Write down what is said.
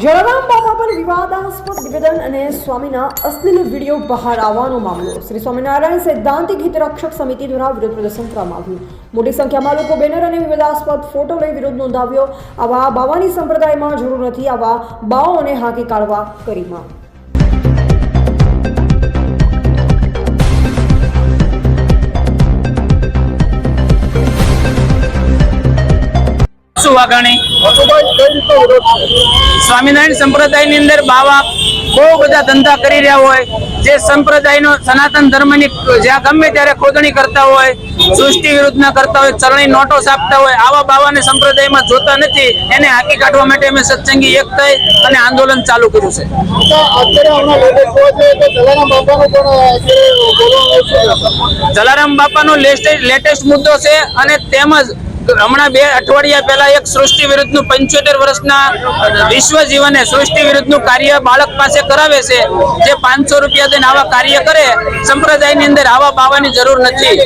જળરામ બાપા પર વિવાદાસ્પદ નિવેદન અને સ્વામીના અશ્લીલ વીડિયો બહાર આવવાનો મામલો. શ્રી સ્વામિનારાયણ સૈદ્ધાંતિક હિતરક્ષક સમિતિ દ્વારા વિરોધ પ્રદર્શન કરવામાં આવ્યું. મોટી સંખ્યામાં લોકો બેનર અને વિવાદાસ્પદ ફોટો લઈ વિરોધ નોંધાવ્યો. આવા બાવાની સંપ્રદાયમાં જરૂર નથી આવા બાઓને હાકી કાઢવા કરી શું વાઘાણી સ્વામિનારાયણ સંપ્રદાયની અંદર બાવા બહુ બધા ધંધા કરી રહ્યા હોય. જે સંપ્રદાયનો સનાતન ધર્મની જ્યાં ગમે ત્યારે ખોદણી કરતા હોય, સૃષ્ટિ વિરુદ્ધના કરતા હોય, ચરણી નોટો છાપતા હોય, આવા બાવાને સંપ્રદાયમાં જોતા નથી. એને હાકી કાઢવા માટે અમે સત્સંગી એક થઈ અને આંદોલન ચાલુ કર્યું છે. જલારામ બાપાનો લેટેસ્ટ મુદ્દો છે અને તેમજ હમણાં બે અઠવાડિયા પહેલા એક સૃષ્ટિ વિરુદ્ધનું પંચોતેર વર્ષના વિશ્વ જીવને સૃષ્ટિ વિરુદ્ધનું કાર્ય બાળક પાસે કરાવે છે, જે પાંચસો રૂપિયા દઈને આવા કાર્ય કરે, સંપ્રદાયની અંદર આવા પાવાની જરૂર નથી.